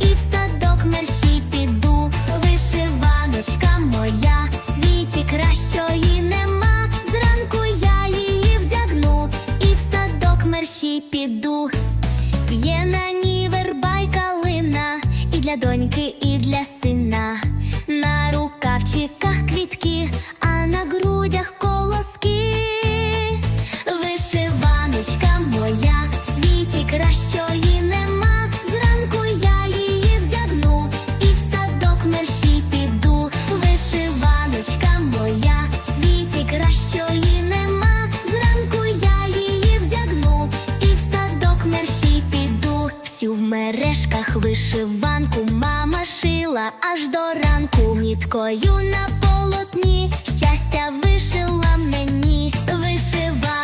І в садок мерщій піду. Вишиваночка моя, світі кращої нема. Зранку я її вдягну і в садок мерщій піду. П'є на ній верба й і для доньки, і для сина. На рукавчиках квітки, а на грудях в світі кращої нема. Зранку я її вдягну і в садок мерщій піду. Вишиваночка моя, світі кращої нема. Зранку я її вдягну і в садок мерщій піду. Всю в мережках вишиванку мама шила аж до ранку. Ніткою на.